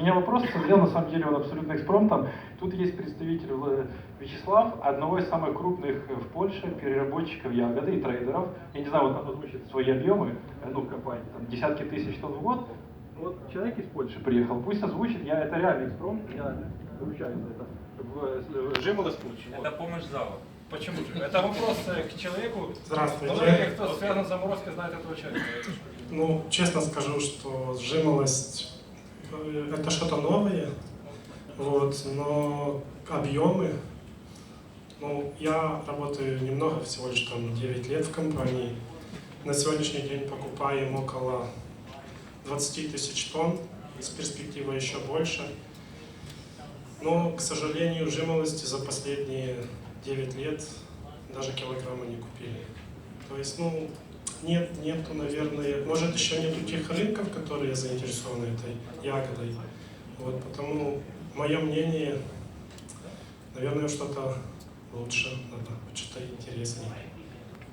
Меня вопрос созрел, на самом деле он абсолютно экспромтом. Тут есть представитель э, Вячеслав, одного из самых крупных э, в Польше переработчиков ягоды и трейдеров. Я не знаю, он озвучит свои объемы, э, ну, компании, там, десятки тысяч тонн в год. Вот человек из Польши приехал, пусть озвучит, я, это реальный экспромт, я выручаю за это. В Жимолос Польши. Это помощь зала. Почему же? Это вопрос э, к человеку. Здравствуйте. Многие, кто связан с заморозкой, знает этого человека. Ну, честно скажу, что сжималость э, это что-то новое, вот, но объемы, ну, я работаю немного, всего лишь там 9 лет в компании. На сегодняшний день покупаем около 20 тысяч тонн, с перспективой еще больше. Но, к сожалению, жимолости за последние 9 лет даже килограмма не купили. То есть, ну, нет, нету, наверное, может еще нету тех рынков, которые заинтересованы этой ягодой. Вот, потому мое мнение, наверное, что-то лучше надо, что-то интереснее.